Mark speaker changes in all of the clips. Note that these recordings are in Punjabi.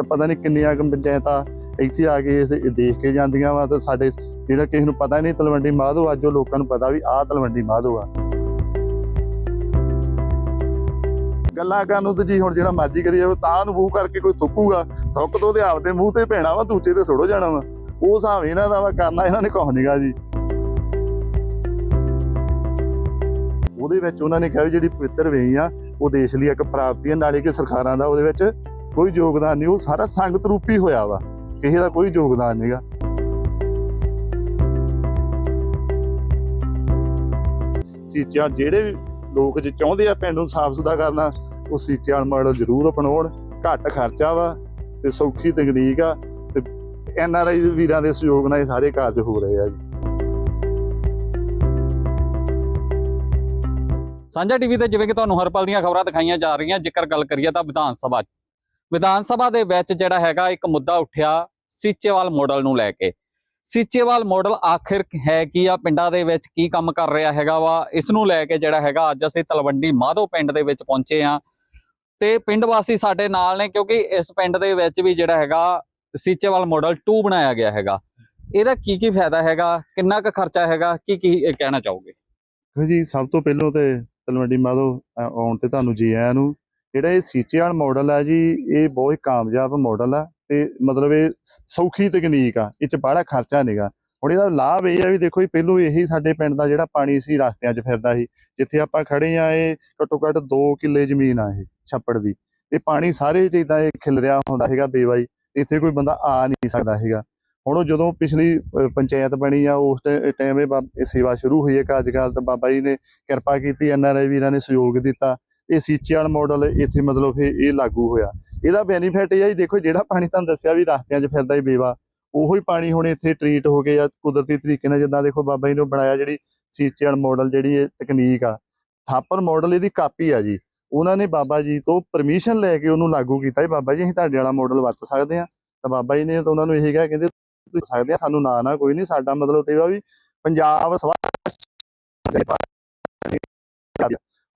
Speaker 1: ਤੇ ਪਤਾ ਨਹੀਂ ਕਿੰਨੀਆਂ ਕੁ ਪੰਚਾਇਤਾਂ ਇੱਥੇ ਆ ਕੇ ਇਸ- ਦੇਖ ਕੇ ਜਾਂਦੀਆਂ ਵਾ ਤੇ ਸਾਡੇ ਜਿਹੜਾ ਕਿਸੇ ਨੂੰ ਪਤਾ ਨਹੀਂ ਤਲਵੰਡੀ ਮਾਧੋ, ਅੱਜ ਉਹ ਲੋਕਾਂ ਨੂੰ ਪਤਾ ਵੀ ਆਹ ਤਲਵੰਡੀ ਮਾਧੋ ਆ। ਗੱਲਾਂ ਕਰਨ ਨੂੰ ਤੇ ਜੀ ਹੁਣ ਜਿਹੜਾ ਮਰਜ਼ੀ ਕਰੀ ਜਾਵੇ ਤਾਂ ਨੂੰ ਮੂੰਹ ਕਰਕੇ ਕੋਈ ਥੁੱਕੂਗਾ, ਥੁੱਕ ਤੋਂ ਤੇ ਆਪਦੇ ਮੂੰਹ ਤੇ ਪੈਣਾ ਵਾ, ਦੂਜੇ ਤੇ ਥੋੜੋ ਜਾਣਾ ਵਾ। ਉਹ ਹਿਸਾਬ ਇਹਨਾਂ ਦਾ ਵਾ, ਕਰਨਾ ਇਹਨਾਂ ਨੇ ਕੁਛ ਨੀਗਾ ਜੀ। ਉਹਦੇ ਵਿੱਚ ਉਹਨਾਂ ਨੇ ਕਿਹਾ ਵੀ ਜਿਹੜੀ ਪਵਿੱਤਰ ਵੇਈ ਆ ਉਹ ਦੇਸ਼ ਲਈ ਇੱਕ ਪ੍ਰਾਪਤੀ ਹੈ, ਨਾਲੇ ਕਿ ਸਰਕਾਰਾਂ ਦਾ ਉਹਦੇ ਵਿੱਚ ਕੋਈ ਯੋਗਦਾਨ ਨਹੀਂ, ਉਹ ਸਾਰਾ ਸੰਗਤ ਰੂਪੀ ਹੋਇਆ ਵਾ। ਕਿਸੇ ਦਾ ਕੋਈ ਯੋਗਦਾਨ ਨਹੀਂਗਾ ਸੀਚਾ ਜਿਹੜੇ ਵੀ ਲੋਕ ਜੇ ਚਾਹੁੰਦੇ ਆ ਪਿੰਡ ਨੂੰ ਸਾਫ਼ ਸੁਥਰਾ ਕਰਨਾ, ਉਹ ਸੀਚਾ ਮਾਡਲ ਜ਼ਰੂਰ ਅਪਣਾਉਣ। ਘੱਟ ਖਰਚਾ ਵਾ ਤੇ ਸੌਖੀ ਤਕਨੀਕ ਆ ਤੇ ਐਨ ਆਰ ਆਈ ਵੀਰਾਂ ਦੇ ਸਹਿਯੋਗ ਨਾਲ ਇਹ ਸਾਰੇ ਕਾਰਜ ਹੋ ਰਹੇ ਆ ਜੀ।
Speaker 2: ਸਾਂਝਾ ਟੀਵੀ ਤੇ ਜਿਵੇਂ ਕਿ ਤੁਹਾਨੂੰ ਹਰ ਪਲ ਦੀਆਂ ਖਬਰਾਂ ਦਿਖਾਈਆਂ ਜਾ ਰਹੀਆਂ, ਜੇਕਰ ਗੱਲ ਕਰੀਏ ਤਾਂ ਵਿਧਾਨ ਸਭਾ 'ਚ। ਵਿਧਾਨ ਸਭਾ ਦੇ ਵਿੱਚ ਜਿਹੜਾ ਹੈਗਾ ਇੱਕ ਮੁੱਦਾ ਉੱਠਿਆ ਸੀਚੇਵਾਲ ਮਾਡਲ ਨੂੰ ਲੈ ਕੇ। ਸੀਚੇਵਾਲ ਮਾਡਲ ਆਖਿਰ ਹੈ ਕੀ ਆ? ਪਿੰਡਾਂ ਦੇ ਵਿੱਚ ਕੀ ਕੰਮ ਕਰ ਰਿਹਾ ਹੈਗਾ ਵਾ? ਇਸ ਨੂੰ ਲੈ ਕੇ ਜਿਹੜਾ ਹੈਗਾ ਅੱਜ ਅਸੀਂ ਤਲਵੰਡੀ ਮਾਧੋ ਪਿੰਡ ਦੇ ਵਿੱਚ ਪਹੁੰਚੇ ਆ ਤੇ ਪਿੰਡ ਵਾਸੀ ਸਾਡੇ ਨਾਲ ਨੇ ਕਿਉਂਕਿ ਇਸ ਪਿੰਡ ਦੇ ਵਿੱਚ ਵੀ ਜਿਹੜਾ ਹੈਗਾ ਸੀਚੇਵਾਲ ਮਾਡਲ 2 ਬਣਾਇਆ ਗਿਆ ਹੈਗਾ। ਇਹਦਾ ਕੀ ਕੀ ਫਾਇਦਾ ਹੈਗਾ? ਕਿੰਨਾ ਕੁ ਖਰਚਾ ਹੈਗਾ? ਕੀ ਕੀ ਇਹ ਕਹਿਣਾ ਚਾਹੋਗੇ?
Speaker 1: ਜੀ, ਸਭ ਤੋਂ ਪਹਿਲਾਂ ਤੇ ਤਲਵੰਡੀ ਮਾਧੋ ਆਉਣ ਤੇ ਤੁਹਾਨੂੰ ਜੀ ਆਇਆਂ ਨੂੰ ਜਿਹੜਾ ਇਹ ਸੀਚੇ ਵਾਲਾ ਮਾਡਲ ਆ ਜੀ, ਇਹ ਬਹੁਤ ਕਾਮਯਾਬ ਮਾਡਲ ਆ ਤੇ ਮਤਲਬ ਇਹ ਸੌਖੀ ਤਕਨੀਕ ਆ, ਇਹ ਚ ਬਾਹਲਾ ਖਰਚਾ ਨਹੀਂਗਾ ਹੁਣ ਇਹਦਾ ਲਾਭ ਇਹ ਆ ਵੀ ਦੇਖੋ ਜੀ, ਪਹਿਲੂ ਇਹੀ ਸਾਡੇ ਪਿੰਡ ਦਾ ਜਿਹੜਾ ਪਾਣੀ ਸੀ ਰਸਤਿਆਂ 'ਚ ਫਿਰਦਾ ਸੀ, ਜਿੱਥੇ ਆਪਾਂ ਖੜੇ ਆ, ਇਹ ਘੱਟੋ ਘੱਟ 2 ਕਿੱਲੇ ਜ਼ਮੀਨ ਆ ਇਹ ਛੱਪੜ ਦੀ। ਇਹ ਪਾਣੀ ਸਾਰੇ ਚ ਇਹ ਖਿਲ ਰਿਹਾ ਹੁੰਦਾ ਹੈਗਾ ਬੇਵਾਈ ਇੱਥੇ ਕੋਈ ਬੰਦਾ ਆ ਨਹੀਂ ਸਕਦਾ ਹੈਗਾ ਹੁਣ ਉਹ ਜਦੋਂ ਪਿਛਲੀ ਪੰਚਾਇਤ ਬਣੀ ਆ, ਉਸ ਟਾਈਮ ਇਹ ਸੇਵਾ ਸ਼ੁਰੂ ਹੋਈ ਹੈ ਕਿ ਅੱਜ ਕੱਲ੍ਹ ਤਾਂ ਬਾਬਾ ਜੀ ਨੇ ਕਿਰਪਾ ਕੀਤੀ, ਐਨ ਆਰ ਆਈ ਵੀਰਾਂ ਨੇ ਸਹਿਯੋਗ ਦਿੱਤਾ। ਇਹ ਸੀਚੇ ਮਾਡਲ ਇੱਥੇ ਮਤਲਬ ਇਹ ਲਾਗੂ ਹੋਇਆ। ਇਹਦਾ ਬੈਨੀਫਿਟ ਇਹ ਆ ਦੇਖੋ ਜਿਹੜਾ ਪਾਣੀ ਤੁਹਾਨੂੰ ਦੱਸਿਆ ਵੀ ਰਸਤਿਆਂ 'ਚ ਫਿਰਦਾ ਹੀ ਬੇਵਾ, ਉਹੋ ਹੀ ਪਾਣੀ ਹੁਣ ਇੱਥੇ ਟ੍ਰੀਟ ਹੋ ਕੇ ਜਾਂ ਕੁਦਰਤੀ ਤਰੀਕੇ ਨਾਲ, ਜਿੱਦਾਂ ਦੇਖੋ ਬਾਬਾ ਜੀ ਨੇ ਬਣਾਇਆ ਜਿਹੜੀ ਸੀਚੇ ਮਾਡਲ ਜਿਹੜੀ ਇਹ ਤਕਨੀਕ ਆ। ਥਾਪਰ ਮਾਡਲ ਇਹਦੀ ਕਾਪੀ ਆ ਜੀ। ਉਹਨਾਂ ਨੇ ਬਾਬਾ ਜੀ ਤੋਂ ਪਰਮਿਸ਼ਨ ਲੈ ਕੇ ਉਹਨੂੰ ਲਾਗੂ ਕੀਤਾ ਜੀ। ਬਾਬਾ ਜੀ, ਅਸੀਂ ਤੁਹਾਡੇ ਵਾਲਾ ਮਾਡਲ ਵਰਤ ਸਕਦੇ ਆ ਤਾਂ ਬਾਬਾ ਜੀ ਨੇ ਤਾਂ ਉਹਨਾਂ ਨੂੰ ਇਹ ਕਿਹਾ, ਕਹਿੰਦੇ ਤੁਸੀਂ ਸਕਦੇ ਆ, ਸਾਨੂੰ ਨਾ ਨਾ ਕੋਈ ਨਹੀਂ ਸਾਡਾ ਮਤਲਬ ਤੇ ਵੀ ਪੰਜਾਬ ਸਵਾ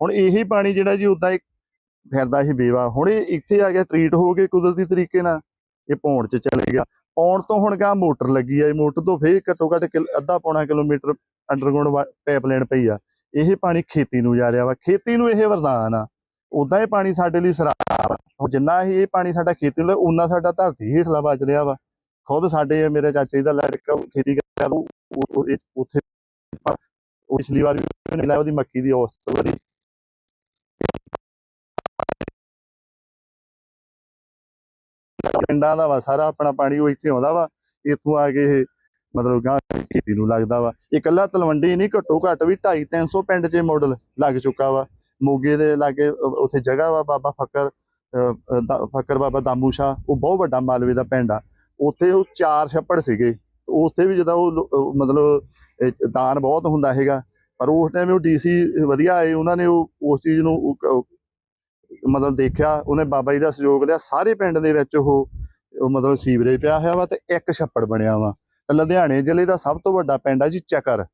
Speaker 1: ਹੁਣ ਇਹੀ ਪਾਣੀ ਜਿਹੜਾ ਜੀ ਉਦਾਂ ਫਿਰਦਾ ਸੀ ਬੇਵਾ। ਹੁਣ ਇਹ ਇੱਥੇ ਆ ਗਿਆ ਟ੍ਰੀਟ ਹੋ ਕੇ ਕੁਦਰਤੀ ਤਰੀਕੇ ਨਾਲ, ਇਹ ਪੌਣ ਚ ਚਲੇ ਗਿਆ। ਪੌਣ ਤੋਂ ਹੁਣ ਗਾ ਮੋਟਰ ਲੱਗੀ ਆ, ਇਹ ਮੋਟਰ ਤੋਂ ਫੇਰ ਘੱਟੋ ਘੱਟ ਅੱਧਾ ਪੌਣਾ ਕਿਲੋਮੀਟਰ ਅੰਡਰਗਰਾਉਂਡ ਪਾਈਪਲਾਈਨ ਪਈ ਆ। ਇਹ ਪਾਣੀ ਖੇਤੀ ਨੂੰ ਜਾ ਰਿਹਾ ਵਾ। ਖੇਤੀ ਨੂੰ ਇਹ ਵਰਦਾਨ ਆ। ਉਦਾਂ ਇਹ ਪਾਣੀ ਸਾਡੇ ਲਈ ਸਰਾਪ ਆ। ਜਿੰਨਾ ਹੀ ਇਹ ਪਾਣੀ ਸਾਡਾ ਖੇਤੀ ਨੂੰ ਉਨਾ ਸਾਡਾ ਧਰਤੀ ਹੇਠਲਾ ਬਚ ਰਿਹਾ ਵਾ। ਖੁਦ ਸਾਡੇ ਮੇਰੇ ਚਾਚੇ ਦਾ ਲੜਕਾ ਉਹ ਖੇਤੀ ਕਰਦਾ ਉਹ- ਉੱਥੇ ਪਿਛਲੀ ਵਾਰ ਵੀ ਉਹਨੇ ਮਿਲਿਆ, ਉਹਦੀ ਮੱਕੀ ਦੀ ਔਸਤ ਵਧੀ। ਪਿੰਡਾਂ ਦਾ ਵਾ ਸਾਰਾ ਆਪਣਾ ਪਾਣੀ ਉਹ ਇੱਥੇ ਆਉਂਦਾ ਵਾ ਇੱਥੋਂ ਆ ਕੇ ਇਹ ਮਤਲਬ ਗਾਂ ਖੇਤੀ ਨੂੰ ਲੱਗਦਾ ਵਾ। ਇਕੱਲਾ ਤਲਵੰਡੀ ਨਹੀਂ ਘੱਟੋ ਘੱਟ ਵੀ 2.5 300 ਪਿੰਡ 'ਚ ਮਾਡਲ ਲੱਗ ਚੁੱਕਾ ਵਾ। ਮੋਗੇ ਦੇ ਲਾਗੇ ਅ- ਜਗ੍ਹਾ ਵਾ ਬਾਬਾ ਫੱਕਰ ਅ, ਫੱਕਰ ਬਾਬਾ ਦਾਮੂ ਸ਼ਾਹ ਉਹ ਬਹੁਤ ਵੱਡਾ ਮਾਲਵੇ ਦਾ ਪਿੰਡ ਆ। ਉੱਥੇ ਉਹ ਚਾਰ ਛੱਪੜ ਸੀਗੇ। ਉੱਥੇ ਵੀ ਜਦੋਂ ਉਹ ਮਤਲਬ ਦਾਨ ਬਹੁਤ ਹੁੰਦਾ ਹੈਗਾ। ਪਰ ਉਸ ਟਾਈਮ ਉਹ ਡੀਸੀ ਵਧੀਆ ਆਏ ਉਹਨਾਂ ਨੇ ਉਹ ਉਸ ਚੀਜ਼ ਨੂੰ ਮਤਲਬ ਦੇਖਿਆ, ਉਹਨੇ ਬਾਬਾ ਜੀ ਦਾ ਸਹਿਯੋਗ ਲਿਆ, ਸਾਰੇ ਪਿੰਡ ਦੇ ਵਿੱਚ ਉਹ ਮਤਲਬ ਸੀਵਰੇਜ ਪਿਆ ਹੋਇਆ ਵਾ ਤੇ ਇੱਕ ਛੱਪੜ ਬਣਿਆ ਵਾ। ਤੇ ਲੁਧਿਆਣੇ ਜ਼ਿਲ੍ਹੇ ਦਾ ਸਭ ਤੋਂ ਵੱਡਾ ਪਿੰਡ ਆ ਜੀ ਚੱਕਰ।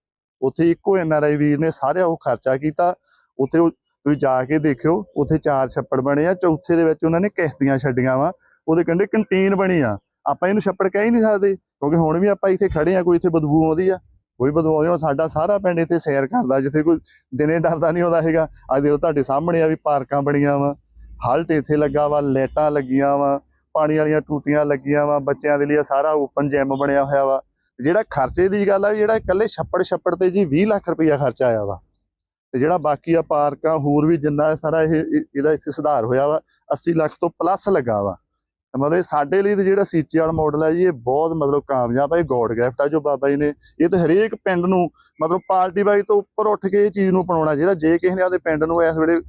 Speaker 1: ਉੱਥੇ ਇੱਕੋ ਐਨਆਰਆਈ ਵੀਰ ਨੇ ਸਾਰਿਆ ਉਹ ਖਰਚਾ ਕੀਤਾ। ਉੱਥੇ ਉਹ, ਤੁਸੀਂ ਜਾ ਕੇ ਦੇਖਿਓ, ਉੱਥੇ ਚਾਰ ਛੱਪੜ ਬਣੇ ਆ, ਚੌਥੇ ਦੇ ਵਿੱਚ ਉਹਨਾਂ ਨੇ ਕਿਸ਼ਤੀਆਂ ਛੱਡੀਆਂ ਵਾ। ਉਹਦੇ ਕਹਿੰਦੇ ਕੰਟੀਨ ਬਣੀ ਆ। ਆਪਾਂ ਇਹਨੂੰ ਛੱਪੜ ਕਹਿ ਹੀ ਨਹੀਂ ਸਕਦੇ, ਕਿਉਂਕਿ ਹੁਣ ਵੀ ਆਪਾਂ ਇੱਥੇ ਖੜੇ ਆ, ਕੋਈ ਇੱਥੇ ਬਦਬੂ ਆਉਂਦੀ ਆ। ਕੋਈ ਬਦਬੂ ਆਉਂਦੀ ਸਾਡਾ ਸਾਰਾ ਪਿੰਡ ਇੱਥੇ ਸੈਰ ਕਰਦਾ, ਜਿੱਥੇ ਕੋਈ ਦਿਨੇ ਡਰਦਾ ਨਹੀਂ ਆਉਂਦਾ ਹੈਗਾ ਅੱਜ ਦੇਖੋ ਤੁਹਾਡੇ ਸਾਹਮਣੇ ਆ ਵੀ ਪਾਰਕਾਂ ਬਣੀਆਂ ਵਾ, ਹਲਟ ਇੱਥੇ ਲੱਗਾ ਵਾ, ਲਾਈਟਾਂ ਲੱਗੀਆਂ ਵਾ, ਪਾਣੀ ਵਾਲੀਆਂ ਟੂਟੀਆਂ ਲੱਗੀਆਂ ਵਾ, ਬੱਚਿਆਂ ਦੇ ਲਈ ਸਾਰਾ ਓਪਨ ਜਿਮ ਬਣਿਆ ਹੋਇਆ ਵਾ। ਜਿਹੜਾ ਖਰਚੇ ਦੀ ਗੱਲ ਆ ਵੀ ਜਿਹੜਾ ਇਕੱਲੇ ਛੱਪੜ ਛੱਪੜ ਤੇ ਜੀ 20 ਲੱਖ ਰੁਪਈਆ ਖਰਚਾ ਆਇਆ ਵਾ। ਤੇ ਜਿਹੜਾ ਬਾਕੀ ਆ ਪਾਰਕਾਂ, ਹੋਰ ਵੀ ਜਿੰਨਾ ਸਾਰਾ ਇਹ ਇਹਦਾ ਇੱਥੇ ਸੁਧਾਰ ਹੋਇਆ ਵਾ 80 ਲੱਖ ਤੋਂ ਪਲੱਸ ਲੱਗਾ ਵਾ। ਮਤਲਬ ਇਹ ਸਾਡੇ ਲਈ ਜਿਹੜਾ ਸੀਚੇ ਵਾਲਾ ਮਾਡਲ ਹੈ ਜੀ, ਇਹ ਬਹੁਤ ਮਤਲਬ ਕਾਮਯਾਬ ਹੈ ਗੋਡ ਗਿਫਟ ਆ ਜੋ ਬਾਬਾ ਜੀ ਨੇ, ਇਹ ਤਾਂ ਹਰੇਕ ਪਿੰਡ ਨੂੰ ਮਤਲਬ ਪਾਰਟੀ ਵਾਈ ਤੋਂ ਉੱਪਰ ਉੱਠ ਕੇ ਇਹ ਚੀਜ਼ ਨੂੰ ਅਪਣਾਉਣਾ ਚਾਹੀਦਾ, ਜੇ ਕਿਸੇ ਨੇ ਆਪਦੇ ਪਿੰਡ ਨੂੰ ਇਸ ਵੇਲੇ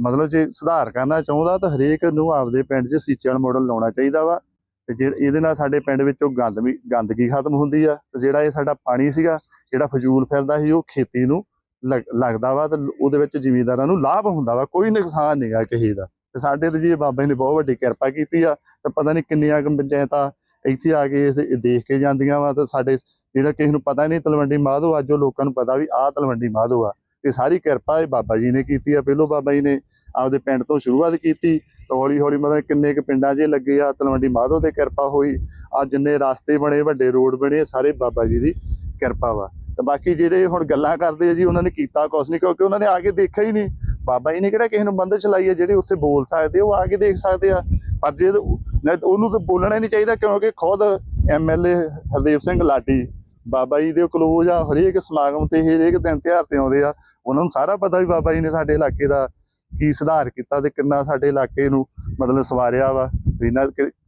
Speaker 1: ਮਤਲਬ ਜੇ ਸੁਧਾਰ ਕਰਨਾ ਚਾਹੁੰਦਾ, ਤਾਂ ਹਰੇਕ ਨੂੰ ਆਪਦੇ ਪਿੰਡ 'ਚ ਸੀਚੇ ਵਾਲਾ ਮਾਡਲ ਲਾਉਣਾ ਚਾਹੀਦਾ ਵਾ, ਤੇ ਜੇ ਇਹਦੇ ਨਾਲ ਸਾਡੇ ਪਿੰਡ ਵਿੱਚੋਂ ਗੰਦਮੀ, ਗੰਦਗੀ ਖਤਮ ਹੁੰਦੀ ਆ, ਤੇ ਜਿਹੜਾ ਇਹ ਸਾਡਾ ਪਾਣੀ ਸੀਗਾ, ਜਿਹੜਾ ਫਜ਼ੂਲ ਫਿਰਦਾ ਸੀ, ਉਹ ਖੇਤੀ ਨੂੰ ਲੱਗ- ਲੱਗਦਾ ਵਾ, ਤੇ ਉਹਦੇ ਵਿੱਚ ਜ਼ਿਮੀਂਦਾਰਾਂ ਨੂੰ ਲਾਭ ਹੁੰਦਾ ਵਾ, ਕੋਈ ਨੁਕਸਾਨ ਨਹੀਂਗਾ ਕਿਸੇ ਦਾ। ਤੇ ਸਾਡੇ ਤੇ ਜੀ ਇਹ ਬਾਬਾ ਜੀ ਨੇ ਬਹੁਤ ਵੱਡੀ ਕਿਰਪਾ ਕੀਤੀ ਆ ਤੇ ਪਤਾ ਨਹੀਂ ਕਿੰਨੀਆਂ ਪੰਚਾਇਤਾਂ ਇੱਥੇ ਆ ਕੇ ਦੇਖ ਕੇ ਜਾਂਦੀਆਂ ਵਾ ਤੇ ਸਾਡੇ ਜਿਹੜਾ ਕਿਸੇ ਨੂੰ ਪਤਾ ਨਹੀਂ ਤਲਵੰਡੀ ਮਾਧੋ ਅੱਜ ਉਹ ਲੋਕਾਂ ਨੂੰ ਪਤਾ ਵੀ ਆਹ ਤਲਵੰਡੀ ਮਾਧੋ ਆ, ਤੇ ਸਾਰੀ ਕਿਰਪਾ ਇਹ ਬਾਬਾ ਜੀ ਨੇ ਕੀਤੀ ਆ, ਪਹਿਲੋਂ ਬਾਬਾ ਜੀ ਨੇ ਆਪਦੇ ਪਿੰਡ ਤੋਂ ਸ਼ੁਰੂਆਤ ਕੀਤੀ ਹੌਲੀ ਹੌਲੀ ਮਤਲਬ ਕਿੰਨੇ ਕੁ ਪਿੰਡਾਂ 'ਚ ਲੱਗੇ ਆ, ਤਲਵੰਡੀ ਮਾਧੋ ਤੇ ਕਿਰਪਾ ਹੋਈ ਆ ਜਿੰਨੇ ਰਸਤੇ ਬਣੇ, ਵੱਡੇ ਰੋਡ ਬਣੇ ਸਾਰੇ ਬਾਬਾ ਜੀ ਦੀ ਕਿਰਪਾ ਵਾ। ਤੇ ਬਾਕੀ ਜਿਹੜੇ ਹੁਣ ਗੱਲਾਂ ਕਰਦੇ ਆ ਜੀ, ਉਹਨਾਂ ਨੇ ਕੀਤਾ ਕੁਛ ਨਹੀਂ, ਕਿਉਂਕਿ ਉਹਨਾਂ ਨੇ ਆ ਕੇ ਦੇਖਿਆ ਹੀ ਨਹੀਂ। ਬਾਬਾ ਜੀ ਨੇ ਕਿਹੜਾ ਕਿਸੇ ਨੂੰ ਬੰਦਸ਼ ਲਾਈ ਹੈ ਜਿਹੜੇ ਉੱਥੇ ਬੋਲ ਸਕਦੇ ਉਹ ਆ ਕੇ ਦੇਖ ਸਕਦੇ ਆ। ਪਰ ਜੇ ਨਹੀਂ ਤਾਂ ਉਹਨੂੰ ਤਾਂ ਬੋਲਣਾ ਹੀ ਨਹੀਂ ਚਾਹੀਦਾ ਕਿਉਂਕਿ ਖੁਦ ਐਮਐਲਏ ਹਰਦੇਵ ਸਿੰਘ ਲਾਡੀ ਬਾਬਾ ਜੀ ਦੇ ਕਲੋਜ਼ ਆ, ਹਰੇਕ ਸਮਾਗਮ ਤੇ ਹਰੇਕ ਦਿਨ ਤਿਉਹਾਰ ਤੇ ਆਉਂਦੇ ਆ। ਉਹਨਾਂ ਨੂੰ ਸਾਰਾ ਪਤਾ ਵੀ ਬਾਬਾ ਜੀ ਨੇ ਸਾਡੇ ਇਲਾਕੇ ਦਾ ਕੀ ਸੁਧਾਰ ਕੀਤਾ ਤੇ ਕਿੰਨਾ ਸਾਡੇ ਇਲਾਕੇ ਨੂੰ ਮਤਲਬ ਸਵਾਰਿਆ ਵਾ। ਵੀ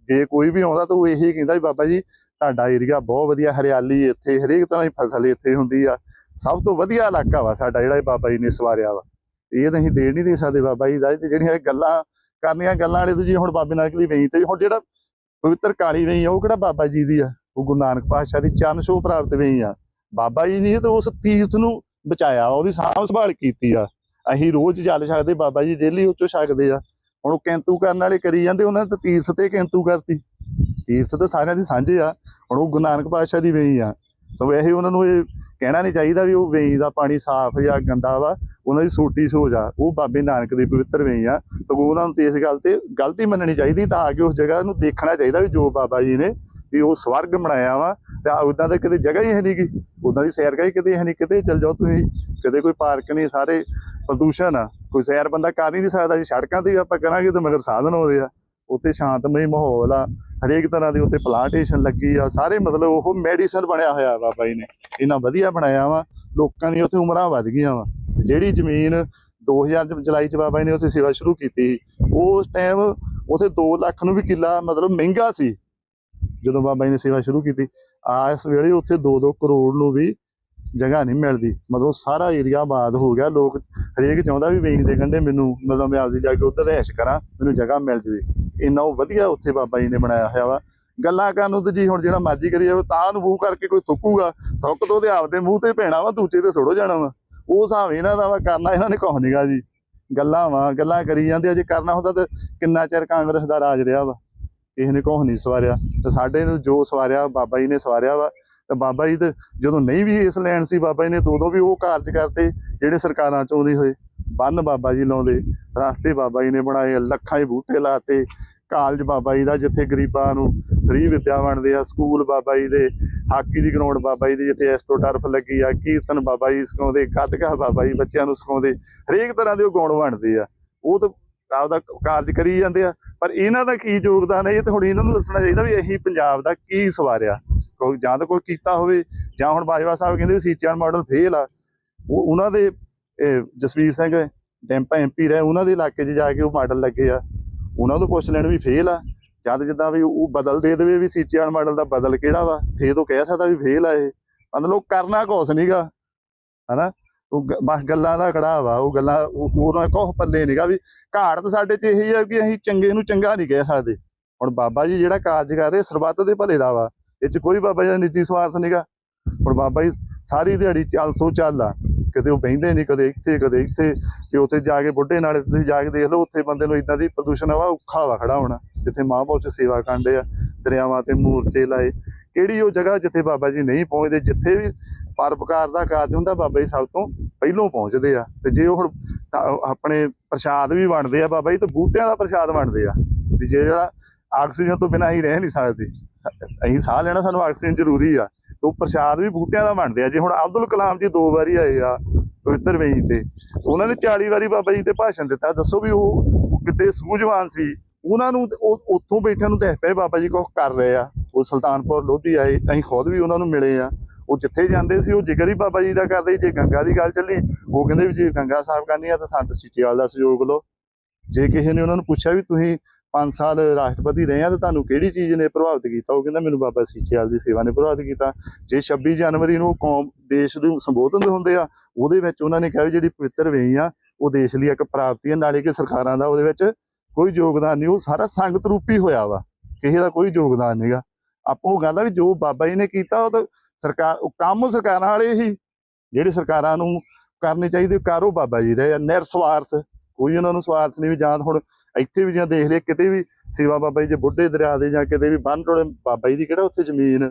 Speaker 1: ਜੇ ਕੋਈ ਵੀ ਆਉਂਦਾ ਤਾਂ ਉਹ ਇਹੀ ਕਹਿੰਦਾ ਵੀ ਬਾਬਾ ਜੀ, ਤੁਹਾਡਾ ਏਰੀਆ ਬਹੁਤ ਵਧੀਆ ਹਰਿਆਲੀ ਇੱਥੇ, ਹਰੇਕ ਤਰ੍ਹਾਂ ਦੀ ਫਸਲ ਇੱਥੇ ਹੁੰਦੀ ਆ। ਸਭ ਤੋਂ ਵਧੀਆ ਇਲਾਕਾ ਵਾ ਸਾਡਾ ਜਿਹੜਾ ਬਾਬਾ ਜੀ ਨੇ ਸਵਾਰਿਆ ਵਾ। ਇਹ ਤਾਂ ਅਸੀਂ ਦੇ ਨਹੀਂ ਦੇ ਸਕਦੇ ਬਾਬਾ ਜੀ ਦਾ ਜਿਹੜੀਆਂ ਇਹ ਗੱਲਾਂ ਕਰਨੀਆਂ ਗੱਲਾਂ ਵਾਲੇ ਤੇ ਜੀ ਹੁਣ ਬਾਬੇ ਨਾਨਕ ਦੀ ਵੇਈ ਤੇ ਹੁਣ ਜਿਹੜਾ ਪਵਿੱਤਰ ਕਾਲੀ ਵੇਈ ਆ, ਉਹ ਕਿਹੜਾ ਬਾਬਾ ਜੀ ਦੀ ਆ? ਉਹ ਗੁਰੂ ਨਾਨਕ ਪਾਤਸ਼ਾਹ ਦੀ ਚਰਨ ਛੋਹ ਪ੍ਰਾਪਤ ਵੇਈ ਆ। ਬਾਬਾ ਜੀ ਨੇ ਤਾਂ ਉਸ ਤੀਰਥ ਨੂੰ ਬਚਾਇਆ, ਉਹਦੀ ਸਾਂਭ ਸੰਭਾਲ ਕੀਤੀ ਆ। ਅਸੀਂ ਰੋਜ਼ ਜਲ ਛਕਦੇ, ਬਾਬਾ ਜੀ ਡੇਲੀ ਉੱਚੋ ਛਕਦੇ ਆ। ਹੁਣ ਉਹ ਕੈਂਤੂ ਕਰਨ ਵਾਲੇ ਕਰੀ ਜਾਂਦੇ, ਉਹਨਾਂ ਨੇ ਤਾਂ ਤੀਰਥ ਤੇ ਕੈਂਤੂ ਕਰਤੀ। ਤੀਰਥ ਤਾਂ ਸਾਰਿਆਂ ਦੀ ਸਾਂਝੇ ਆ, ਹੁਣ ਉਹ ਗੁਰੂ ਨਾਨਕ ਪਾਤਸ਼ਾਹ ਦੀ ਵੇਈ ਆ। ਸੋ ਇਹ ਉਹਨਾਂ ਨੂੰ ਇਹ ਕਹਿਣਾ ਨਹੀਂ ਚਾਹੀਦਾ ਵੀ ਉਹ ਵੇਈ ਦਾ ਪਾਣੀ ਸਾਫ਼ ਜਾਂ ਗੰਦਾ ਵਾ, ਉਹਨਾਂ ਦੀ ਸੋਟੀ ਸੋਚ ਆ ਉਹ ਬਾਬੇ ਨਾਨਕ ਦੀ ਪਵਿੱਤਰ ਵੇਈ ਆ। ਸਗੋਂ ਉਹਨਾਂ ਨੂੰ ਤੇ ਇਸ ਗੱਲ ਤੇ ਗਲਤੀ ਮੰਨਣੀ ਚਾਹੀਦੀ ਤਾਂ ਕਿ ਉਸ ਜਗ੍ਹਾ ਨੂੰ ਦੇਖਣਾ ਚਾਹੀਦਾ ਵੀ ਜੋ ਬਾਬਾ ਜੀ ਨੇ ਵੀ ਉਹ ਸਵਰਗ ਬਣਾਇਆ ਵਾ, ਤੇ ਉਦਾਂ ਤਾਂ ਕਿਤੇ ਜਗ੍ਹਾ ਹੀ ਹੈ ਨਹੀਂ ਗੀ। ਉਦਾਂ ਦੀ ਸੈਰ ਗਾਈ ਕਿਤੇ ਹੈ ਨਹੀਂ ਕਿਤੇ ਚੱਲ ਜਾਓ ਤੁਸੀਂ। ਕਿਤੇ ਕੋਈ ਪਾਰਕ ਨਹੀਂ ਸਾਰੇ ਪ੍ਰਦੂਸ਼ਣ ਆ। ਕੋਈ ਸੈਰ ਬੰਦਾ ਕਰ ਨਹੀਂ ਸਕਦਾ ਜੀ। ਸੜਕਾਂ ਤੇ ਵੀ ਆਪਾਂ ਕਰਾਂਗੇ ਤਾਂ ਮਗਰ ਸਾਧਨ ਆਉਂਦੇ ਆ। ਉੱਥੇ ਸ਼ਾਂਤਮਈ ਮਾਹੌਲ ਆ, ਹਰੇਕ ਤਰ੍ਹਾਂ ਦੀ ਉੱਥੇ ਪਲਾਂਟੇਸ਼ਨ ਲੱਗੀ ਆ, ਸਾਰੇ ਮਤਲਬ ਉਹ ਮੈਡੀਸਨ ਬਣਿਆ ਹੋਇਆ ਬਾਬਾ ਜੀ ਨੇ, ਇੰਨਾ ਵਧੀਆ ਬਣਾਇਆ ਵਾ, ਲੋਕਾਂ ਦੀ ਉੱਥੇ ਉਮਰਾਂ ਵੱਧ ਗਈਆਂ ਵਾ। ਜਿਹੜੀ ਜ਼ਮੀਨ 2000 ਚ ਜੁਲਾਈ ਚ ਬਾਬਾ ਜੀ ਨੇ ਉੱਥੇ ਸੇਵਾ ਸ਼ੁਰੂ ਕੀਤੀ ਉਸ ਟਾਈਮ ਉੱਥੇ 2 ਲੱਖ ਨੂੰ ਵੀ ਕਿੱਲਾ ਮਤਲਬ ਮਹਿੰਗਾ ਸੀ, ਜਦੋਂ ਬਾਬਾ ਜੀ ਨੇ ਸੇਵਾ ਸ਼ੁਰੂ ਕੀਤੀ। ਆ ਇਸ ਵੇਲੇ ਉੱਥੇ 2-2 ਕਰੋੜ ਨੂੰ ਵੀ ਜਗ੍ਹਾ ਨਹੀਂ ਮਿਲਦੀ। ਮਤਲਬ ਸਾਰਾ ਏਰੀਆ ਆਬਾਦ ਹੋ ਗਿਆ। ਲੋਕ ਹਰੇਕ ਚਾਹੁੰਦਾ ਵੀ ਵੇਚ ਦੇ ਕੰਢੇ ਮੈਨੂੰ, ਮਤਲਬ ਮੈਂ ਆਪਦੀ ਜਾ ਕੇ ਉੱਧਰ ਰਹਿਸ਼ ਕਰਾਂ, ਮੈਨੂੰ ਜਗ੍ਹਾ ਮਿਲ ਜਵੇ। ਇੰਨਾ ਉਹ ਵਧੀਆ ਉੱਥੇ ਬਾਬਾ ਜੀ ਨੇ ਬਣਾਇਆ ਹੋਇਆ ਵਾ। ਗੱਲਾਂ ਕਰਨ ਨੂੰ ਤੇ ਜੀ ਹੁਣ ਜਿਹੜਾ ਮਰਜ਼ੀ ਕਰੀ ਜਾਵੇ, ਤਾਂ ਨੂੰ ਮੂੰਹ ਕਰਕੇ ਕੋਈ ਥੁੱਕੂਗਾ। ਥੁੱਕ ਤੋਂ ਤੇ ਆਪਦੇ ਮੂੰਹ ਤੇ ਪੈਣਾ ਵਾ, ਦੂਜੇ ਤੇ ਥੋੜੋ ਜਾਣਾ ਵਾ। ਉਹ ਹਿਸਾਬ ਇਹਨਾਂ ਦਾ ਵਾ, ਕਰਨਾ ਇਹਨਾਂ ਨੇ ਕੁਛ ਨੀਗਾ ਜੀ। ਗੱਲਾਂ ਵਾ, ਗੱਲਾਂ ਕਰੀ ਜਾਂਦੇ ਆ। ਜੇ ਕਰਨਾ ਹੁੰਦਾ ਤਾਂ ਕਿੰਨਾ ਚਿਰ ਕਾਂਗਰਸ ਦਾ ਰਾਜ ਰਿਹਾ ਵਾ? ਕਿਸੇ ਨੇ ਕੁਛ ਨਹੀਂ ਸਵਾਰਿਆ। ਤੇ ਸਾਡੇ ਨੂੰ ਜੋ ਸਵਾਰਿਆ, ਬਾਬਾ ਜੀ ਨੇ ਸਵਾਰਿਆ ਵਾ। ਤੇ ਬਾਬਾ ਜੀ ਤੇ ਜਦੋਂ ਨਹੀਂ ਵੀ ਇਸ ਲੈਣ ਸੀ ਬਾਬਾ ਜੀ ਨੇ ਤੋਂ ਉਦੋਂ ਵੀ ਉਹ ਕਾਰਜ ਕਰਤੇ ਜਿਹੜੇ ਸਰਕਾਰਾਂ ਚ ਆਉਂਦੇ ਹੋਏ। ਬੰਨ ਬਾਬਾ ਜੀ ਲਾਉਂਦੇ, ਰਸਤੇ ਬਾਬਾ ਜੀ ਨੇ ਬਣਾਏ, ਲੱਖਾਂ ਹੀ ਬੂਟੇ ਲਾਤੇ, ਕਾਲਜ ਬਾਬਾ ਜੀ ਦਾ ਜਿੱਥੇ ਗਰੀਬਾਂ ਨੂੰ ਫ੍ਰੀ ਵਿੱਦਿਆ ਬਣਦੇ ਆ, ਸਕੂਲ ਬਾਬਾ ਜੀ ਦੇ, ਹਾਕੀ ਦੀ ਗਰਾਊਂਡ ਬਾਬਾ ਜੀ ਦੀ ਜਿੱਥੇ ਐਸਟੋ ਟਰਫ ਲੱਗੀ ਆ, ਕੀਰਤਨ ਬਾਬਾ ਜੀ ਸਿਖਾਉਂਦੇ, ਗੱਤਕਾ ਬਾਬਾ ਜੀ ਬੱਚਿਆਂ ਨੂੰ ਸਿਖਾਉਂਦੇ, ਹਰੇਕ ਤਰ੍ਹਾਂ ਦੇ ਉਹ ਗਾਉਣ ਬਣਦੇ ਆ। ਉਹ ਤਾਂ ਆਪਦਾ ਕਾਰਜ ਕਰੀ ਜਾਂਦੇ ਆ। ਪਰ ਇਹਨਾਂ ਦਾ ਕੀ ਯੋਗਦਾਨ ਹੈ? ਇਹ ਤਾਂ ਹੁਣ ਇਹਨਾਂ ਨੂੰ ਦੱਸਣਾ ਚਾਹੀਦਾ ਵੀ ਅਸੀਂ ਪੰਜਾਬ ਦਾ ਕੀ ਸਵਾਰਿਆ। ਕੋਈ ਜਾਂ ਤਾਂ ਕੋਈ ਕੀਤਾ ਹੋਵੇ, ਜਾਂ ਹੁਣ ਬਾਜਵਾ ਸਾਹਿਬ ਕਹਿੰਦੇ ਵੀ ਸੀਚਾਨ ਮਾਡਲ ਫੇਲ ਆ। ਉਹ ਉਹਨਾਂ ਦੇ, ਇਹ ਜਸਵੀਰ ਸਿੰਘ, ਡੈਂਪਾ ਐਮਪੀ ਰਹੇ, ਉਹਨਾਂ ਦੇ ਇਲਾਕੇ 'ਚ ਜਾ ਕੇ ਉਹ ਮਾਡਲ ਲੱਗੇ ਆ। ਉਹਨਾਂ ਤੋਂ ਪੁੱਛ ਲੈਣ ਵੀ ਫੇਲ ਆ। ਜਦ ਜਿੱਦਾਂ ਵੀ ਉਹ ਬਦਲ ਦੇ ਦੇਵੇ ਵੀ ਸੀਚਾਨ ਮਾਡਲ ਦਾ ਬਦਲ ਕਿਹੜਾ ਵਾ, ਫੇਰ ਤੋਂ ਕਹਿ ਸਕਦਾ ਵੀ ਫੇਲ ਆ ਇਹ। ਮਤਲਬ ਉਹ ਕਰਨਾ ਕੁਛ ਨਹੀਂਗਾ ਹਨਾ? ਉਹ ਬਸ ਗੱਲਾਂ ਦਾ ਖੜਾ ਵਾ, ਉਹ ਗੱਲਾਂ ਉਹਨਾਂ ਕੋਹ ਪੱਲੇ ਨਹੀਂਗਾ ਵੀ ਘਾਟ ਤਾਂ ਸਾਡੇ 'ਚ ਇਹੀ ਆ ਕਿ ਅਸੀਂ ਚੰਗੇ ਨੂੰ ਚੰਗਾ ਨਹੀਂ ਕਹਿ ਸਕਦੇ। ਹੁਣ ਬਾਬਾ ਜੀ ਜਿਹੜਾ ਕਾਰਜ ਕਰ ਰਹੇ, ਸਰਬੱਤ ਦੇ ਭਲੇ ਦਾ ਵਾ। ਇਹ 'ਚ ਕੋਈ ਬਾਬਾ ਜੀ ਦਾ ਨਿੱਜੀ ਸਵਾਰਥ ਨਹੀਂਗਾ ਹੁਣ ਬਾਬਾ ਜੀ ਸਾਰੀ ਦਿਹਾੜੀ ਚੱਲ ਸੋ ਚੱਲ ਆ ਕਦੇ ਉਹ ਬਹਿੰਦੇ ਨਹੀਂ ਕਦੇ ਇੱਥੇ ਕਦੇ ਇੱਥੇ। ਤੇ ਉੱਥੇ ਜਾ ਕੇ ਬੁੱਢੇ ਨਾਲੇ ਤੁਸੀਂ ਜਾ ਕੇ ਦੇਖ ਲਓ, ਉੱਥੇ ਬੰਦੇ ਨੂੰ ਇਦਾਂ ਦੀ ਪ੍ਰਦੂਸ਼ਣ ਹਵਾ ਔਖਾ ਵਾ ਖੜਾ ਹੋਣਾ। ਜਿੱਥੇ ਮਹਾਂਪੁਰਸ਼ ਸੇਵਾ ਕਰਦੇ ਆ, ਦਰਿਆਵਾਂ ਤੇ ਮੂਰਚੇ ਲਾਏ। ਕਿਹੜੀ ਉਹ ਜਗ੍ਹਾ ਜਿੱਥੇ ਬਾਬਾ ਜੀ ਨਹੀਂ ਪਹੁੰਚਦੇ, ਜਿੱਥੇ ਵੀ ਪਰਪਕਾਰ ਦਾ ਕਾਰਜ ਹੁੰਦਾ, ਬਾਬਾ ਜੀ ਸਭ ਤੋਂ ਪਹਿਲੋਂ ਪਹੁੰਚਦੇ ਆ। ਤੇ ਜੇ ਉਹ ਹੁਣ ਆਪਣੇ ਪ੍ਰਸ਼ਾਦ ਵੀ ਵੰਡਦੇ ਆ ਬਾਬਾ ਜੀ, ਤਾਂ ਬੂਟਿਆਂ ਦਾ ਪ੍ਰਸ਼ਾਦ ਵੰਡਦੇ ਆ। ਵੀ ਜੇ ਜਿਹੜਾ ਆਕਸੀਜਨ ਤੋਂ ਬਿਨਾਂ ਅਸੀਂ ਰਹਿ ਨਹੀਂ ਸਕਦੇ। ਅਸੀਂ ਸਾਹ ਲੈਣਾ ਸਾਨੂੰ ਆਕਸੀਜਨ ਜ਼ਰੂਰੀ ਆ। ਤੇ ਉਹ ਪ੍ਰਸ਼ਾਦ ਵੀ ਬੂਟਿਆਂ ਦਾ ਵੰਡਦੇ ਆ। ਜੇ ਹੁਣ ਅਬਦੁਲ ਕਲਾਮ ਜੀ ਦੋ ਵਾਰੀ ਆਏ ਆ ਪਵਿੱਤਰ ਵੇਈ ਤੇ ਉਹਨਾਂ ਨੇ 40 ਵਾਰੀ ਬਾਬਾ ਜੀ ਤੇ ਭਾਸ਼ਣ ਦਿੱਤਾ। ਦੱਸੋ ਵੀ ਉਹ ਕਿੱਡੇ ਸੂਝਵਾਨ ਸੀ। ਉਹਨਾਂ ਨੂੰ ਉੱਥੋਂ ਬੈਠਿਆਂ ਨੂੰ ਦੇਖ ਪਏ ਬਾਬਾ ਜੀ ਕੁਛ ਕਰ ਰਹੇ ਆ। ਉਹ ਸੁਲਤਾਨਪੁਰ ਲੋਧੀ ਆਏ, ਅਸੀਂ ਖੁਦ ਵੀ ਉਹਨਾਂ ਨੂੰ ਮਿਲੇ ਆ। ਉਹ ਜਿੱਥੇ ਜਾਂਦੇ ਸੀ, ਉਹ ਜਿਗਰ ਹੀ ਬਾਬਾ ਜੀ ਦਾ ਕਰਦੇ ਜੇ ਗੰਗਾ ਦੀ ਗੱਲ ਚੱਲੀ, ਉਹ ਕਹਿੰਦੇ ਵੀ ਜੇ ਗੰਗਾ ਸਾਹਿਬ ਕਰਨੀ ਆ ਤਾਂ ਸੰਤ ਸੀਚੇਵਾਲ ਦਾ ਸਹਿਯੋਗ ਲਓ। ਜੇ ਕਿਸੇ ਨੇ ਉਹਨਾਂ ਨੂੰ ਪੁੱਛਿਆ ਵੀ ਤੁਸੀਂ 5 ਸਾਲ ਰਾਸ਼ਟਰਪਤੀ ਰਹੇ ਆ ਤਾਂ ਤੁਹਾਨੂੰ ਕਿਹੜੀ ਚੀਜ਼ ਨੇ ਪ੍ਰਭਾਵਿਤ ਕੀਤਾ? ਉਹ ਕਹਿੰਦਾ, ਮੈਨੂੰ ਬਾਬਾ ਸੀਚੇਵਾਲ ਦੀ ਸੇਵਾ ਨੇ ਪ੍ਰਭਾਵਿਤ ਕੀਤਾ। ਜੇ 26 ਜਨਵਰੀ ਨੂੰ ਕੌਮ, ਦੇਸ਼ ਨੂੰ ਸੰਬੋਧਨ ਹੁੰਦੇ ਆ, ਉਹਦੇ ਵਿੱਚ ਉਹਨਾਂ ਨੇ ਕਿਹਾ ਵੀ ਜਿਹੜੀ ਪਵਿੱਤਰ ਵੇਈ ਆ, ਉਹ ਦੇਸ਼ ਲਈ ਇੱਕ ਪ੍ਰਾਪਤੀ ਹੈ ਨਾਲੇ ਕਿ ਸਰਕਾਰਾਂ ਦਾ ਉਹਦੇ ਵਿੱਚ ਕੋਈ ਯੋਗਦਾਨ ਨਹੀਂ, ਉਹ ਸਾਰਾ ਸੰਗਤ ਰੂਪੀ ਹੋਇਆ ਵਾ, ਕਿਸੇ ਦਾ ਕੋਈ ਯੋਗਦਾਨ ਨਹੀਂਗਾ ਆਪੋ ਗੱਲ ਆ ਵੀ ਜੋ ਬਾਬਾ ਜੀ ਨੇ ਕੀਤਾ, ਉਹ ਤਾਂ ਸਰਕਾਰ, ਉਹ ਕੰਮ ਸਰਕਾਰਾਂ ਵਾਲੇ ਹੀ, ਜਿਹੜੇ ਸਰਕਾਰਾਂ ਨੂੰ ਕਰਨੇ ਚਾਹੀਦੇ, ਉਹ ਕਾਰੋ ਬਾਬਾ ਜੀ ਰਹੇ ਆ, ਨਿਰਸਵਾਰਥ। ਕੋਈ ਉਹਨਾਂ ਨੂੰ ਸਵਾਰਥ ਨਹੀਂ ਵੀ ਜਾਂ ਹੁਣ ਇੱਥੇ ਵੀ ਜਾਂ ਦੇਖ ਲਿਆ ਕਿਤੇ ਵੀ ਸੇਵਾ ਬਾਬਾ ਜੀ ਜੇ ਬੁੱਢੇ ਦਰਿਆ ਦੇ ਜਾਂ ਕਿਤੇ ਵੀ ਬੰਨ ਟੋੜੇ ਬਾਬਾ ਜੀ ਦੀ ਕਿਹੜਾ ਉੱਥੇ ਜ਼ਮੀਨ?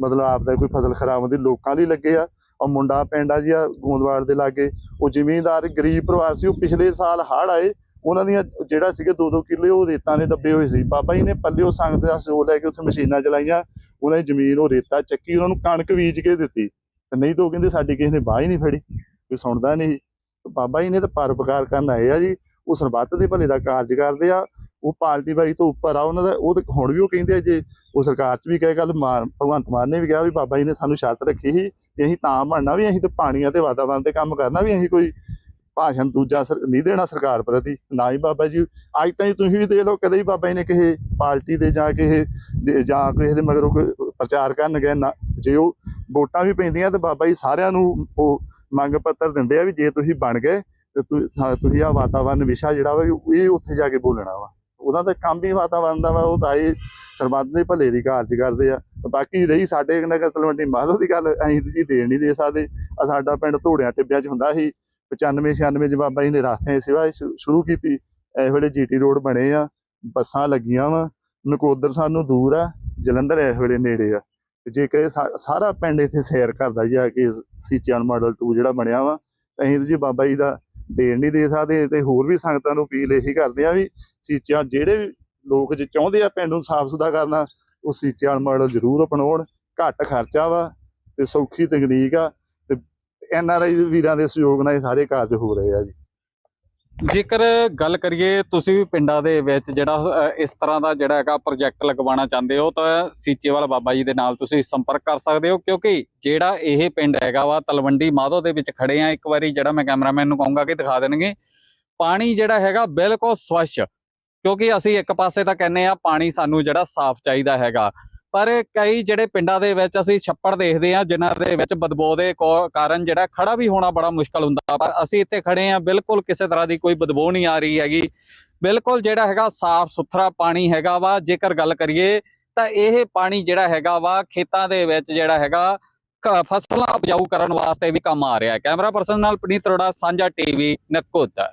Speaker 1: ਮਤਲਬ ਆਪਦਾ ਕੋਈ ਫਸਲ ਖਰਾਬ ਹੁੰਦੀ, ਲੋਕਾਂ ਲਈ ਲੱਗੇ ਆ। ਉਹ ਮੁੰਡਾ ਪਿੰਡ ਆ ਜੀ, ਆ ਗੋਂਦਵਾਲ ਦੇ ਲਾਗੇ। ਉਹ ਜ਼ਿਮੀਂਦਾਰ ਗਰੀਬ ਪਰਿਵਾਰ ਸੀ, ਉਹ ਪਿਛਲੇ ਸਾਲ ਹੜ੍ਹ ਆਏ। ਉਹਨਾਂ ਦੀਆਂ ਜਿਹੜਾ ਸੀਗੇ 2-2 ਕਿੱਲੇ ਉਹ ਰੇਤਾਂ ਦੇ ਦੱਬੇ ਹੋਏ ਸੀ। ਬਾਬਾ ਜੀ ਨੇ ਪੱਲਿਓ ਸੰਗਤ ਦਾ ਸੋ ਲੈ ਕੇ ਉੱਥੇ ਮਸ਼ੀਨਾਂ ਚਲਾਈਆਂ। ਉਹਨਾਂ ਦੀ ਜ਼ਮੀਨ ਉਹ ਰੇਤਾ ਚੱਕੀ, ਉਹਨਾਂ ਨੂੰ ਕਣਕ ਬੀਜ ਕੇ ਦਿੱਤੀ। ਤੇ ਨਹੀਂ ਤਾਂ ਉਹ ਕਹਿੰਦੇ ਸਾਡੀ ਕਿਸੇ ਨੇ ਬਾਹ ਹੀ ਨਹੀਂ ਫੜੀ, ਕੋਈ ਸੁਣਦਾ ਨਹੀਂ। ਬਾਬਾ ਜੀ ਨੇ ਤਾਂ ਪਰਉਪਕਾਰ ਕਰਨ ਆਏ ਆ ਜੀ। ਉਹ ਸਰਬੱਤ ਦੇ ਭਲੇ ਦਾ ਕਾਰਜ ਕਰਦੇ ਆ, ਉਹ ਪਾਰਟੀ ਬਾਈ ਤੋਂ ਉੱਪਰ ਆ ਉਹਨਾਂ ਦਾ, ਉਹ ਤਾਂ ਹੁਣ ਵੀ ਉਹ ਕਹਿੰਦੇ ਆ ਜੇ ਉਹ ਸਰਕਾਰ 'ਚ ਵੀ ਕਹੇ ਗੱਲ ਮਾਨ ਭਗਵੰਤ ਮਾਨ ਨੇ ਵੀ ਕਿਹਾ ਵੀ ਬਾਬਾ ਜੀ ਨੇ ਸਾਨੂੰ ਸ਼ਰਤ ਰੱਖੀ ਸੀ ਕਿ ਅਸੀਂ ਤਾਂ ਬਣਨਾ ਵੀ ਅਸੀਂ ਤਾਂ ਪਾਣੀਆਂ ਤੇ ਵਾਤਾਵਰਣ ਤੇ ਕੰਮ ਕਰਨਾ ਵੀ ਅਸੀਂ ਕੋਈ ਭਾਸ਼ਣ ਦੂਜਾ ਸਰ- ਨਹੀਂ ਦੇਣਾ ਸਰਕਾਰ ਪ੍ਰਤੀ, ਨਾ ਹੀ ਬਾਬਾ ਜੀ। ਅੱਜ ਤਾਈਂ ਤੁਸੀਂ ਵੀ ਦੇਖ ਲਓ ਕਦੇ ਹੀ ਬਾਬਾ ਜੀ ਨੇ ਕਿਸੇ ਪਾਰਟੀ ਦੇ ਜਾਂ ਕਿਸੇ ਜਾਂ ਕਿਸੇ ਦੇ ਮਗਰੋਂ ਪ੍ਰਚਾਰ ਕਰਨ ਗਏ, ਨਾ, ਜੇ ਉਹ ਵੋਟਾਂ ਵੀ ਪੈਂਦੀਆਂ ਤੇ ਬਾਬਾ ਜੀ ਸਾਰਿਆਂ ਨੂੰ ਉਹ ਮੰਗ ਪੱਤਰ ਦਿੰਦੇ ਆ ਵੀ ਜੇ ਤੁਸੀਂ ਬਣ ਗਏ ਤੇ ਤੁ- ਤੁਸੀਂ ਆ ਵਾਤਾਵਰਨ ਵਿਸ਼ਾ ਜਿਹੜਾ ਵਾ, ਇਹ ਉੱਥੇ ਜਾ ਕੇ ਬੋਲਣਾ ਵਾ। ਉਹਦਾ ਤਾਂ ਕੰਮ ਹੀ ਵਾਤਾਵਰਨ ਦਾ ਵਾ, ਉਹ ਤਾਂ ਇਹ ਸਰਬੱਤ ਦੇ ਭਲੇ ਦੀ ਕਾਰਜ ਕਰਦੇ ਆ। ਬਾਕੀ ਰਹੀ ਸਾਡੇ ਨਗਰ ਤਲਵੰਡੀ ਮਾਧੋ ਦੀ ਗੱਲ, ਅਸੀਂ ਤੁਸੀਂ ਦੇਣ ਨਹੀਂ ਦੇ ਸਕਦੇ। ਆ ਸਾਡਾ ਪਿੰਡ ਧੋੜਿਆਂ ਟਿੱਬਿਆਂ 'ਚ ਹੁੰਦਾ ਸੀ। 95 96 ਚ ਬਾਬਾ ਜੀ ਨੇ ਰਸਤਿਆਂ ਦੀ ਸੇਵਾ ਸ਼ੁ- ਸ਼ੁਰੂ ਕੀਤੀ। ਇਸ ਵੇਲੇ ਜੀਟੀ ਰੋਡ ਬਣੇ ਆ, ਬੱਸਾਂ ਲੱਗੀਆਂ ਵਾ। ਨਕੋਦਰ ਸਾਨੂੰ ਦੂਰ ਆ, ਜਲੰਧਰ ਇਸ ਵੇਲੇ ਨੇੜੇ ਆ। ਤੇ ਜੇ ਕਹੇ ਸਾ- ਸਾਰਾ ਪਿੰਡ ਇੱਥੇ ਸੈਰ ਕਰਦਾ ਜੀ ਆ ਕੇ ਸੀਚਿਆਨ ਮਾਡਲ 2 ਜਿਹੜਾ ਬਣਿਆ ਵਾ ਅਸੀਂ ਤਾਂ ਜੀ ਬਾਬਾ ਜੀ ਦਾ ਦੇਣ ਨਹੀਂ ਦੇ ਸਕਦੇ ਤੇ ਹੋਰ ਵੀ ਸੰਗਤਾਂ ਨੂੰ ਅਪੀਲ ਇਹੀ ਕਰਦੇ ਆ ਵੀ ਸੀਚਿਆਂ ਜਿਹੜੇ ਵੀ ਲੋਕ ਜੇ ਚਾਹੁੰਦੇ ਆ ਪਿੰਡ ਨੂੰ ਸਾਫ਼ ਸੁਥਰਾ ਕਰਨਾ, ਉਹ ਸੀਚਿਆਨ ਮਾਡਲ ਜ਼ਰੂਰ ਅਪਣਾਉਣ। ਘੱਟ ਖਰਚਾ ਵਾ ਤੇ ਸੌਖੀ ਤਕਨੀਕ ਆ ਤੇ ਐਨ ਆਰ ਆਈ ਵੀਰਾਂ ਦੇ ਸਹਿਯੋਗ ਨਾਲ ਇਹ ਸਾਰੇ ਕਾਰਜ ਹੋ ਰਹੇ ਆ ਜੀ।
Speaker 2: ਜੇਕਰ ਗੱਲ ਕਰੀਏ ਤੁਸੀਂ ਵੀ ਪਿੰਡਾਂ ਦੇ ਵਿੱਚ ਜਿਹੜਾ ਇਸ ਤਰ੍ਹਾਂ ਦਾ ਜਿਹੜਾ ਹੈਗਾ ਪ੍ਰੋਜੈਕਟ ਲਗਵਾਉਣਾ ਚਾਹੁੰਦੇ ਹੋ, ਤਾਂ ਸੀਚੇਵਾਲ ਬਾਬਾ ਜੀ ਦੇ ਨਾਲ ਤੁਸੀਂ ਸੰਪਰਕ ਕਰ ਸਕਦੇ ਹੋ, ਕਿਉਂਕਿ ਜਿਹੜਾ ਇਹ ਪਿੰਡ ਹੈਗਾ ਵਾ ਤਲਵੰਡੀ ਮਾਧੋ ਦੇ ਵਿੱਚ ਖੜੇ ਆ, ਇੱਕ ਵਾਰੀ ਜਿਹੜਾ ਮੈਂ ਕੈਮਰਾਮੈਨ ਨੂੰ ਕਹੂੰਗਾ ਕਿ ਦਿਖਾ ਦੇਣਗੇ। ਪਾਣੀ ਜਿਹੜਾ ਹੈਗਾ ਬਿਲਕੁਲ ਸਵੱਛ, ਕਿਉਂਕਿ ਅਸੀਂ ਇੱਕ ਪਾਸੇ ਤਾਂ ਕਹਿੰਨੇ ਆ ਪਾਣੀ ਸਾਨੂੰ ਜਿਹੜਾ ਸਾਫ਼ ਚਾਹੀਦਾ ਹੈਗਾ। ਪਰ ਕਈ ਜਿਹੜੇ ਪਿੰਡਾਂ ਦੇ ਵਿੱਚ ਅਸੀਂ ਛੱਪੜ ਦੇਖਦੇ ਆ ਜਿਨ੍ਹਾਂ ਦੇ ਵਿੱਚ ਬਦਬੂ ਦੇ ਕੋ- ਕਾਰਨ ਜਿਹੜਾ ਖੜਾ ਵੀ ਹੋਣਾ ਬੜਾ ਮੁਸ਼ਕਲ ਹੁੰਦਾ। ਪਰ ਅਸੀਂ ਇੱਥੇ ਖੜੇ ਆ ਬਿਲਕੁਲ ਕਿਸੇ ਤਰ੍ਹਾਂ ਦੀ ਕੋਈ ਬਦਬੂ ਨਹੀਂ ਆ ਰਹੀ ਹੈਗੀ। ਬਿਲਕੁਲ ਜਿਹੜਾ ਹੈਗਾ ਸਾਫ਼ ਸੁਥਰਾ ਪਾਣੀ ਹੈਗਾ ਵਾ। ਜੇਕਰ ਗੱਲ ਕਰੀਏ ਤਾਂ ਇਹ ਪਾਣੀ ਜਿਹੜਾ ਹੈਗਾ ਵਾ, ਖੇਤਾਂ ਦੇ ਵਿੱਚ ਜਿਹੜਾ ਹੈਗਾ ਫਸਲਾਂ ਉਪਜਾਊ ਕਰਨ ਵਾਸਤੇ ਵੀ ਕੰਮ ਆ ਰਿਹਾ। ਹੈ ਕੈਮਰਾ ਪਰਸਨ ਨਾਲ ਪਨੀਤ ਅਰੋੜਾ, ਸਾਂਝਾ ਟੀਵੀ ਨਕੋਦਰ।